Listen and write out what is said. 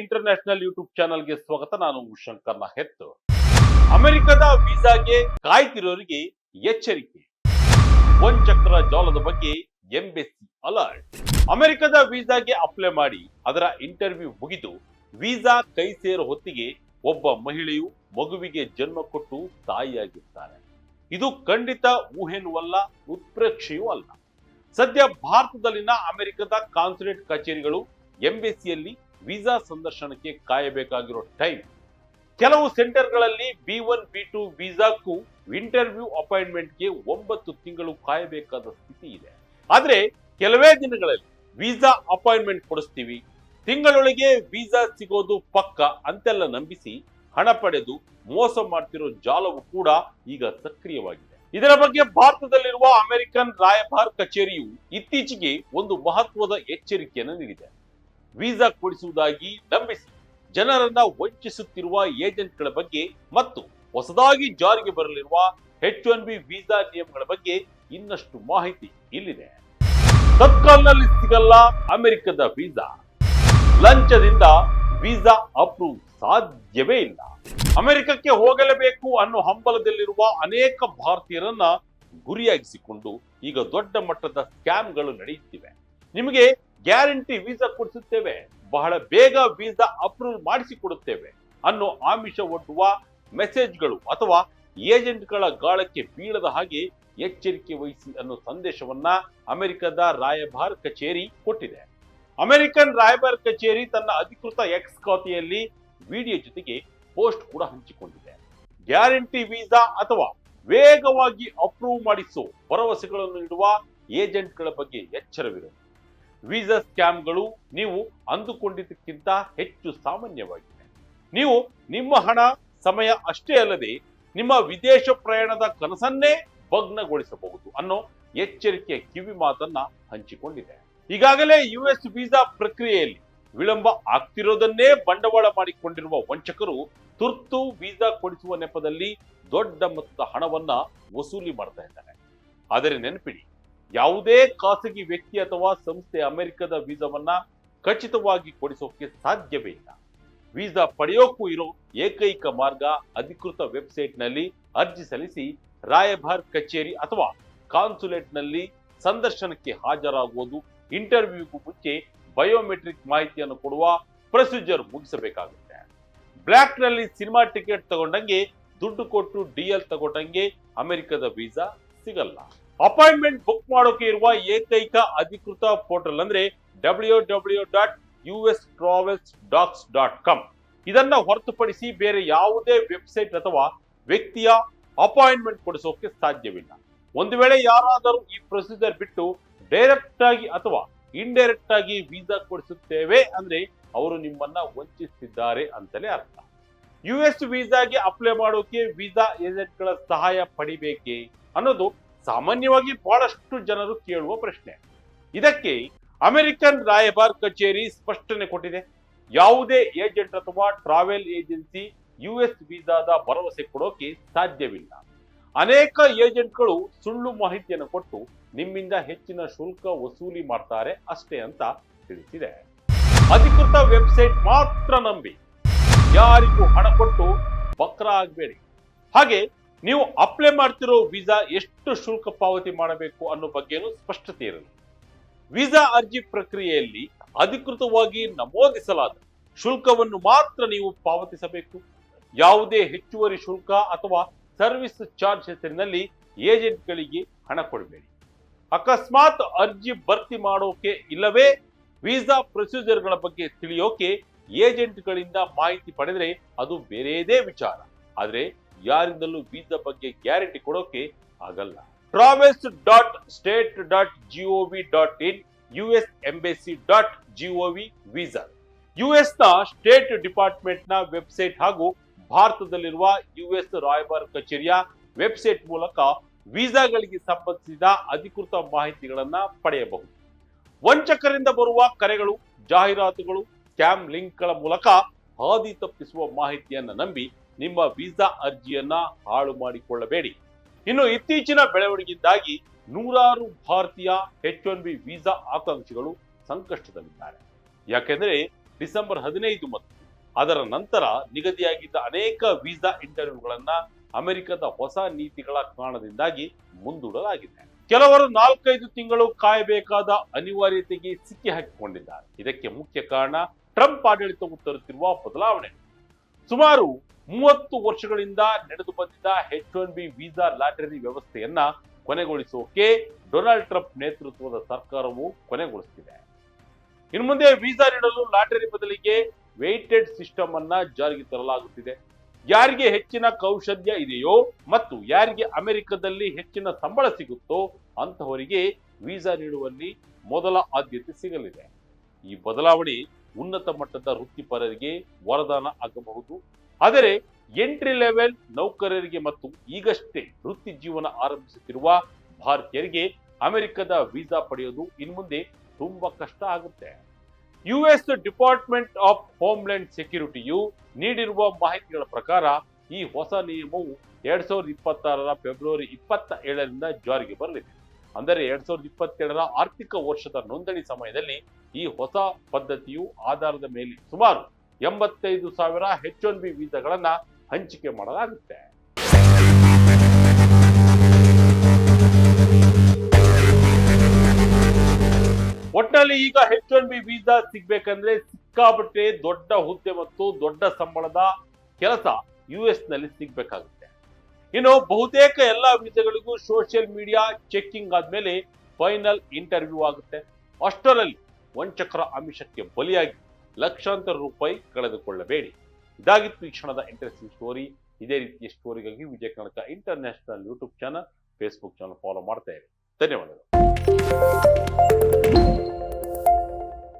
International YouTube ಚಾನಲ್ಗೆ ಸ್ವಾಗತ. ನಾನು ಶಂಕರ್ ಹೆತ್ತು ಅಮೆರಿಕದ ವೀಸಾಗೆ ಕಾಯ್ತಿರೋರಿಗೆ ಎಚ್ಚರಿಕೆ. ಚಕ್ರ ಜಾಲದ ಬಗ್ಗೆ ಎಂಬೆಸಿ ಅಲರ್ಟ್. ಅಮೆರಿಕದ ವೀಸಾಗೆ ಅಪ್ಲೈ ಮಾಡಿ ಅದರ ಇಂಟರ್ವ್ಯೂ ಮುಗಿದು ವೀಸಾ ಕೈ ಸೇರೋ ಹೊತ್ತಿಗೆ ಒಬ್ಬ ಮಹಿಳೆಯು ಮಗುವಿಗೆ ಜನ್ಮ ಕೊಟ್ಟು ತಾಯಿಯಾಗಿರ್ತಾರೆ. ಇದು ಖಂಡಿತ ಊಹೆನೂ ಅಲ್ಲ ಉತ್ಪ್ರೇಕ್ಷೆಯೂ ಅಲ್ಲ. ಸದ್ಯ ಭಾರತದಲ್ಲಿನ ಅಮೆರಿಕದ ಕಾನ್ಸುಲೇಟ್ ಕಚೇರಿಗಳು ಎಂಬೆಸಿಯಲ್ಲಿ ವೀಸಾ ಸಂದರ್ಶನಕ್ಕೆ ಕಾಯಬೇಕಾಗಿರೋ ಟೈಮ್. ಕೆಲವು ಸೆಂಟರ್ಗಳಲ್ಲಿ ಬಿ ಒನ್, ಬಿ ಟು ವೀಸಾಕ್ಕೂ ಇಂಟರ್ವ್ಯೂ ಅಪಾಯಿಂಟ್ಮೆಂಟ್ಗೆ ಒಂಬತ್ತು ತಿಂಗಳು ಕಾಯಬೇಕಾದ ಸ್ಥಿತಿ ಇದೆ. ಆದರೆ ಕೆಲವೇ ದಿನಗಳಲ್ಲಿ ವೀಸಾ ಅಪಾಯಿಂಟ್ಮೆಂಟ್ ಕೊಡಿಸ್ತೀವಿ. ತಿಂಗಳೊಳಗೆ ವೀಸಾ ಸಿಗೋದು ಪಕ್ಕ ಅಂತೆಲ್ಲ ನಂಬಿಸಿ ಹಣ ಪಡೆದು ಮೋಸ ಮಾಡ್ತಿರೋ ಜಾಲವು ಕೂಡ ಈಗ ಸಕ್ರಿಯವಾಗಿದೆ. ಇದರ ಬಗ್ಗೆ ಭಾರತದಲ್ಲಿರುವ ಅಮೆರಿಕನ್ ರಾಯಭಾರ ಕಚೇರಿಯು ಇತ್ತೀಚೆಗೆ ಒಂದು ಮಹತ್ವದ ಎಚ್ಚರಿಕೆಯನ್ನು ನೀಡಿದೆ. ವೀಸಾ ಕೊಡಿಸುವುದಾಗಿ ನಂಬಿಸಿ ಜನರನ್ನ ವಂಚಿಸುತ್ತಿರುವ ಏಜೆಂಟ್ಗಳ ಬಗ್ಗೆ ಮತ್ತು ಹೊಸದಾಗಿ ಜಾರಿಗೆ ಬರಲಿರುವ ಹೆಚ್ ಒನ್ ಬಿ ವೀಸಾ ನಿಯಮಗಳ ಬಗ್ಗೆ ಇನ್ನಷ್ಟು ಮಾಹಿತಿ ಇಲ್ಲಿದೆ. ತತ್ಕಾಲ್ನಲ್ಲಿ ಸಿಗಲ್ಲ ಅಮೆರಿಕದ ವೀಸಾ. ಲಂಚದಿಂದ ವೀಸಾ ಅಪ್ರೂವ್ ಸಾಧ್ಯವೇ ಇಲ್ಲ. ಅಮೆರಿಕಕ್ಕೆ ಹೋಗಲೇಬೇಕು ಅನ್ನೋ ಹಂಬಲದಲ್ಲಿರುವ ಅನೇಕ ಭಾರತೀಯರನ್ನ ಗುರಿಯಾಗಿಸಿಕೊಂಡು ಈಗ ದೊಡ್ಡ ಮಟ್ಟದ ಸ್ಕ್ಯಾಮ್ಗಳು ನಡೆಯುತ್ತಿವೆ. ನಿಮಗೆ ಗ್ಯಾರಂಟಿ ವೀಸಾ ಕೊಡಿಸುತ್ತೇವೆ. ಬಹಳ ಬೇಗ ವೀಸಾ ಅಪ್ರೂವ್ ಮಾಡಿಸಿಕೊಡುತ್ತೇವೆ ಅನ್ನೋ ಆಮಿಷ ಒಡ್ಡುವ ಮೆಸೇಜ್ಗಳು ಅಥವಾ ಏಜೆಂಟ್ಗಳ ಗಾಳಕ್ಕೆ ಬೀಳದ ಹಾಗೆ ಎಚ್ಚರಿಕೆ ವಹಿಸಿ ಅನ್ನೋ ಸಂದೇಶವನ್ನ ಅಮೆರಿಕದ ರಾಯಭಾರ ಕಚೇರಿ ಕೊಟ್ಟಿದೆ. ಅಮೆರಿಕನ್ ರಾಯಭಾರ ಕಚೇರಿ ತನ್ನ ಅಧಿಕೃತ ಎಕ್ಸ್ ಖಾತೆಯಲ್ಲಿ ವಿಡಿಯೋ ಜೊತೆಗೆ ಪೋಸ್ಟ್ ಕೂಡ ಹಂಚಿಕೊಂಡಿದೆ. ಗ್ಯಾರಂಟಿ ವೀಸಾ ಅಥವಾ ವೇಗವಾಗಿ ಅಪ್ರೂವ್ ಮಾಡಿಸೋ ಭರವಸೆಗಳನ್ನು ನೀಡುವ ಏಜೆಂಟ್ಗಳ ಬಗ್ಗೆ ಎಚ್ಚರವಿರಲಿ. ವೀಸಾ ಸ್ಕ್ಯಾಮ್ಗಳು ನೀವು ಅಂದುಕೊಂಡಿದ್ದಕ್ಕಿಂತ ಹೆಚ್ಚು ಸಾಮಾನ್ಯವಾಗಿದೆ ನೀವು ನಿಮ್ಮ ಹಣ ಸಮಯ ಅಷ್ಟೇ ಅಲ್ಲದೆ ನಿಮ್ಮ ವಿದೇಶ ಪ್ರಯಾಣದ ಕನಸನ್ನೇ ಭಗ್ನಗೊಳಿಸಬಹುದು ಅನ್ನೋ ಎಚ್ಚರಿಕೆಯ ಕಿವಿ ಮಾತನ್ನ ಹಂಚಿಕೊಂಡಿದೆ. ಈಗಾಗಲೇ ಯು ಎಸ್ ವೀಸಾ ಪ್ರಕ್ರಿಯೆಯಲ್ಲಿ ವಿಳಂಬ ಆಗ್ತಿರೋದನ್ನೇ ಬಂಡವಾಳ ಮಾಡಿಕೊಂಡಿರುವ ವಂಚಕರು ತುರ್ತು ವೀಸಾ ಕೊಡಿಸುವ ನೆಪದಲ್ಲಿ ದೊಡ್ಡ ಮೊತ್ತದ ಹಣವನ್ನ ವಸೂಲಿ ಮಾಡ್ತಾ ಇದ್ದಾರೆ. ಆದರೆ ನೆನಪಿಡಿ ಯಾವುದೇ ಖಾಸಗಿ ವ್ಯಕ್ತಿ ಅಥವಾ ಸಂಸ್ಥೆ ಅಮೆರಿಕದ ವೀಸಾವನ್ನ ಖಚಿತವಾಗಿ ಕೊಡಿಸೋಕೆ ಸಾಧ್ಯವೇ ಇಲ್ಲ. ವೀಸಾ ಪಡೆಯೋಕ್ಕೂ ಇರೋ ಏಕೈಕ ಮಾರ್ಗ ಅಧಿಕೃತ ವೆಬ್ಸೈಟ್ನಲ್ಲಿ ಅರ್ಜಿ ಸಲ್ಲಿಸಿ ರಾಯಭಾರ್ ಕಚೇರಿ ಅಥವಾ ಕಾನ್ಸುಲೇಟ್ನಲ್ಲಿ ಸಂದರ್ಶನಕ್ಕೆ ಹಾಜರಾಗುವುದು, ಇಂಟರ್ವ್ಯೂಗೂ ಮುಂಚೆ ಬಯೋಮೆಟ್ರಿಕ್ ಮಾಹಿತಿಯನ್ನು ಕೊಡುವ ಪ್ರೊಸೀಜರ್ ಮುಗಿಸಬೇಕಾಗುತ್ತೆ. ಬ್ಲ್ಯಾಕ್ನಲ್ಲಿ ಸಿನಿಮಾ ಟಿಕೆಟ್ ತಗೊಂಡಂಗೆ ದುಡ್ಡು ಕೊಟ್ಟು ಡಿಎಲ್ ತಗೊಂಡಂಗೆ ಅಮೆರಿಕದ ವೀಸಾ ಸಿಗಲ್ಲ. ಅಪಾಯಿಂಟ್ಮೆಂಟ್ ಬುಕ್ ಮಾಡೋಕೆ ಇರುವ ಏಕೈಕ ಅಧಿಕೃತ ಪೋರ್ಟಲ್ ಅಂದ್ರೆ W W dot U S travels docs dot com ಇದನ್ನ ಹೊರತುಪಡಿಸಿ ಬೇರೆ ಯಾವುದೇ ವೆಬ್ಸೈಟ್ ಅಥವಾ ವ್ಯಕ್ತಿಯ ಅಪಾಯಿಂಟ್ಮೆಂಟ್ ಕೊಡಿಸೋಕೆ ಸಾಧ್ಯವಿಲ್ಲ. ಒಂದು ವೇಳೆ ಯಾರಾದರೂ ಈ ಪ್ರೊಸೀಜರ್ ಬಿಟ್ಟು ಡೈರೆಕ್ಟ್ ಆಗಿ ಅಥವಾ ಇಂಡೈರೆಕ್ಟ್ ಆಗಿ ವೀಸಾ ಕೊಡಿಸುತ್ತೇವೆ ಅಂದ್ರೆ ಅವರು ನಿಮ್ಮನ್ನ ವಂಚಿಸುತ್ತಿದ್ದಾರೆ ಅಂತಲೇ ಅರ್ಥ. ಯು ಎಸ್ ವೀಸಾಗೆ ಅಪ್ಲೈ ಮಾಡೋಕೆ ವೀಸಾ ಏಜೆಂಟ್ಗಳ ಸಹಾಯ ಪಡಿಬೇಕೆ ಅನ್ನೋದು ಸಾಮಾನ್ಯವಾಗಿ ಬಹಳಷ್ಟು ಜನರು ಕೇಳುವ ಪ್ರಶ್ನೆ. ಇದಕ್ಕೆ ಅಮೆರಿಕನ್ ರಾಯಭಾರ್ ಕಚೇರಿ ಸ್ಪಷ್ಟನೆ ಕೊಟ್ಟಿದೆ. ಯಾವುದೇ ಏಜೆಂಟ್ ಅಥವಾ ಟ್ರಾವೆಲ್ ಏಜೆನ್ಸಿ ಯು ಎಸ್ ವೀಸಾದ ಭರವಸೆ ಕೊಡೋಕೆ ಸಾಧ್ಯವಿಲ್ಲ. ಅನೇಕ ಏಜೆಂಟ್ಗಳು ಸುಳ್ಳು ಮಾಹಿತಿಯನ್ನು ಕೊಟ್ಟು ನಿಮ್ಮಿಂದ ಹೆಚ್ಚಿನ ಶುಲ್ಕ ವಸೂಲಿ ಮಾಡ್ತಾರೆ ಅಷ್ಟೇ ಅಂತ ತಿಳಿಸಿದೆ. ಅಧಿಕೃತ ವೆಬ್ಸೈಟ್ ಮಾತ್ರ ನಂಬಿ. ಯಾರಿಗೂ ಹಣ ಕೊಟ್ಟು ಬಕ್ರ ಆಗಬೇಡಿ. ಹಾಗೆ ನೀವು ಅಪ್ಲೈ ಮಾಡ್ತಿರೋ ವೀಸಾ ಎಷ್ಟು ಶುಲ್ಕ ಪಾವತಿ ಮಾಡಬೇಕು ಅನ್ನೋ ಬಗ್ಗೆನೂ ಸ್ಪಷ್ಟತೆ ಇರಲಿ ವೀಸಾ ಅರ್ಜಿ ಪ್ರಕ್ರಿಯೆಯಲ್ಲಿ ಅಧಿಕೃತವಾಗಿ ನಮೂದಿಸಲಾದ ಶುಲ್ಕವನ್ನು ಮಾತ್ರ ನೀವು ಪಾವತಿಸಬೇಕು. ಯಾವುದೇ ಹೆಚ್ಚುವರಿ ಶುಲ್ಕ ಅಥವಾ ಸರ್ವಿಸ್ ಚಾರ್ಜ್ ಹೆಸರಿನಲ್ಲಿ ಏಜೆಂಟ್ಗಳಿಗೆ ಹಣ ಕೊಡಬೇಡಿ. ಅಕಸ್ಮಾತ್ ಅರ್ಜಿ ಭರ್ತಿ ಮಾಡೋಕೆ ಇಲ್ಲವೇ ವೀಸಾ ಪ್ರೊಸೀಜರ್ಗಳ ಬಗ್ಗೆ ತಿಳಿಯೋಕೆ ಏಜೆಂಟ್ಗಳಿಂದ ಮಾಹಿತಿ ಪಡೆದರೆ ಅದು ಬೇರೆಯದೇ ವಿಚಾರ. ಆದ್ರೆ ಯಾರಿಂದಲೂ ವೀಸಾ ಬಗ್ಗೆ ಗ್ಯಾರಂಟಿ ಕೊಡೋಕೆ ಆಗಲ್ಲ. Travels dot state dot G O V dot in U S embassy dot G O V visa U ಎಸ್ನ ಸ್ಟೇಟ್ ಡಿಪಾರ್ಟ್ಮೆಂಟ್ನ ವೆಬ್ಸೈಟ್ ಹಾಗೂ ಭಾರತದಲ್ಲಿರುವ ಯು ಎಸ್ ರಾಯಭಾರ ಕಚೇರಿಯ ವೆಬ್ಸೈಟ್ ಮೂಲಕ ವೀಸಾಗಳಿಗೆ ಸಂಬಂಧಿಸಿದ ಅಧಿಕೃತ ಮಾಹಿತಿಗಳನ್ನ ಪಡೆಯಬಹುದು. ವಂಚಕರಿಂದ ಬರುವ ಕರೆಗಳು, ಜಾಹೀರಾತುಗಳು, ಸ್ಕ್ಯಾಮ್ ಲಿಂಕ್ಗಳ ಮೂಲಕ ಹಾದಿ ತಪ್ಪಿಸುವ ಮಾಹಿತಿಯನ್ನು ನಂಬಿ ನಿಮ್ಮ ವೀಸಾ ಅರ್ಜಿಯನ್ನ ಹಾಳು ಮಾಡಿಕೊಳ್ಳಬೇಡಿ. ಇನ್ನು ಇತ್ತೀಚಿನ ಬೆಳವಣಿಗೆಯಿಂದಾಗಿ ನೂರಾರು ಭಾರತೀಯ ಎಚ್ ಒನ್ ಬಿ ವೀಸಾ ಆಕಾಂಕ್ಷಿಗಳು ಸಂಕಷ್ಟದಲ್ಲಿದ್ದಾರೆ. ಯಾಕೆಂದರೆ ಡಿಸೆಂಬರ್ ಹದಿನೈದು ಮತ್ತು ಅದರ ನಂತರ ನಿಗದಿಯಾಗಿದ್ದ ಅನೇಕ ವೀಸಾ ಇಂಟರ್ವ್ಯೂಗಳನ್ನ ಅಮೆರಿಕದ ಹೊಸ ನೀತಿಗಳ ಕಾರಣದಿಂದಾಗಿ ಮುಂದೂಡಲಾಗಿದೆ. ಕೆಲವರು ನಾಲ್ಕೈದು ತಿಂಗಳು ಕಾಯಬೇಕಾದ ಅನಿವಾರ್ಯತೆಗೆ ಸಿಕ್ಕಿ ಹಾಕಿಕೊಂಡಿದ್ದಾರೆ. ಇದಕ್ಕೆ ಮುಖ್ಯ ಕಾರಣ ಟ್ರಂಪ್ ಆಡಳಿತವು ತರುತ್ತಿರುವ ಬದಲಾವಣೆ. ಸುಮಾರು ಮೂವತ್ತು ವರ್ಷಗಳಿಂದ ನಡೆದು ಬಂದಿದ್ದ H one B visa lottery ವ್ಯವಸ್ಥೆಯನ್ನ ಕೊನೆಗೊಳಿಸೋಕೆ ಡೊನಾಲ್ಡ್ ಟ್ರಂಪ್ ನೇತೃತ್ವದ ಸರ್ಕಾರವು ಕೊನೆಗೊಳಿಸುತ್ತಿದೆ ಇನ್ನು ಮುಂದೆ ವೀಸಾ ನೀಡಲು ಲಾಟರಿ ಬದಲಿಗೆ ವೇಟೆಡ್ ಸಿಸ್ಟಮ್ ಅನ್ನ ಜಾರಿಗೆ ತರಲಾಗುತ್ತಿದೆ. ಯಾರಿಗೆ ಹೆಚ್ಚಿನ ಕೌಶಲ್ಯ ಇದೆಯೋ ಮತ್ತು ಯಾರಿಗೆ ಅಮೆರಿಕದಲ್ಲಿ ಹೆಚ್ಚಿನ ಸಂಬಳ ಸಿಗುತ್ತೋ ಅಂತಹವರಿಗೆ ವೀಸಾ ನೀಡುವಲ್ಲಿ ಮೊದಲ ಆದ್ಯತೆ ಸಿಗಲಿದೆ. ಈ ಬದಲಾವಣೆ ಉನ್ನತ ಮಟ್ಟದ ವೃತ್ತಿಪರರಿಗೆ ವರದಾನ ಆಗಬಹುದು. ಆದರೆ ಎಂಟ್ರಿ ಲೆವೆಲ್ ನೌಕರರಿಗೆ ಮತ್ತು ಈಗಷ್ಟೇ ವೃತ್ತಿ ಜೀವನ ಆರಂಭಿಸುತ್ತಿರುವ ಭಾರತೀಯರಿಗೆ ಅಮೆರಿಕದ ವೀಸಾ ಪಡೆಯೋದು ಇನ್ಮುಂದೆ ತುಂಬಾ ಕಷ್ಟ ಆಗುತ್ತೆ. ಯುಎಸ್ ಡಿಪಾರ್ಟ್ಮೆಂಟ್ ಆಫ್ ಹೋಮ್ಲ್ಯಾಂಡ್ ಸೆಕ್ಯೂರಿಟಿಯು ನೀಡಿರುವ ಮಾಹಿತಿಗಳ ಪ್ರಕಾರ ಈ ಹೊಸ ನಿಯಮವು ಎರಡ್ ಸಾವಿರದ ಇಪ್ಪತ್ತಾರರ ಫೆಬ್ರವರಿ ಇಪ್ಪತ್ತ ಏಳರಿಂದ ಜಾರಿಗೆ ಬರಲಿದೆ. ಅಂದರೆ ಎರಡ್ ಸಾವಿರದ ಇಪ್ಪತ್ತೇಳರ ಆರ್ಥಿಕ ವರ್ಷದ ನೋಂದಣಿ ಸಮಯದಲ್ಲಿ ಈ ಹೊಸ ಪದ್ಧತಿಯು ಆಧಾರದ ಮೇಲೆ ಸುಮಾರು ಎಂಬತ್ತೈದು ಸಾವಿರ ಹೆಚ್ ಒನ್ ಬಿ ವೀಸಾಗಳನ್ನ ಹಂಚಿಕೆ ಮಾಡಲಾಗುತ್ತೆ. ಒಟ್ಟಿನಲ್ಲಿ ಈಗ ಹೆಚ್ ಒನ್ ಬಿ ವೀಸಾ ಸಿಗ್ಬೇಕಂದ್ರೆ ಸಿಕ್ಕಾಪಟ್ಟೆ ದೊಡ್ಡ ಹುದ್ದೆ ಮತ್ತು ದೊಡ್ಡ ಸಂಬಳದ ಕೆಲಸ ಯು ಎಸ್ನಲ್ಲಿ ಸಿಗ್ಬೇಕಾಗುತ್ತೆ. ಇನ್ನು ಬಹುತೇಕ ಎಲ್ಲಾ ವೀಸಾಗಳಿಗೂ ಸೋಷಿಯಲ್ ಮೀಡಿಯಾ ಚೆಕ್ಕಿಂಗ್ ಆದ್ಮೇಲೆ ಫೈನಲ್ ಇಂಟರ್ವ್ಯೂ ಆಗುತ್ತೆ. ಅಷ್ಟರಲ್ಲಿ ವಂಚಕರ ಅಮಿಷಕ್ಕೆ ಬಲಿಯಾಗಿ ಲಕ್ಷಾಂತರ ರೂಪಾಯಿ ಕಳೆದುಕೊಳ್ಳಬೇಡಿ. ಇದಾಗಿತ್ತು ಈ ಕ್ಷಣದ ಇಂಟ್ರೆಸ್ಟಿಂಗ್ ಸ್ಟೋರಿ ಇದೇ ರೀತಿಯ ಸ್ಟೋರಿಗಾಗಿ Vijaya Karnataka international YouTube channel Facebook channel follow ಮಾಡ್ತಾ ಇರಿ. ಧನ್ಯವಾದಗಳು.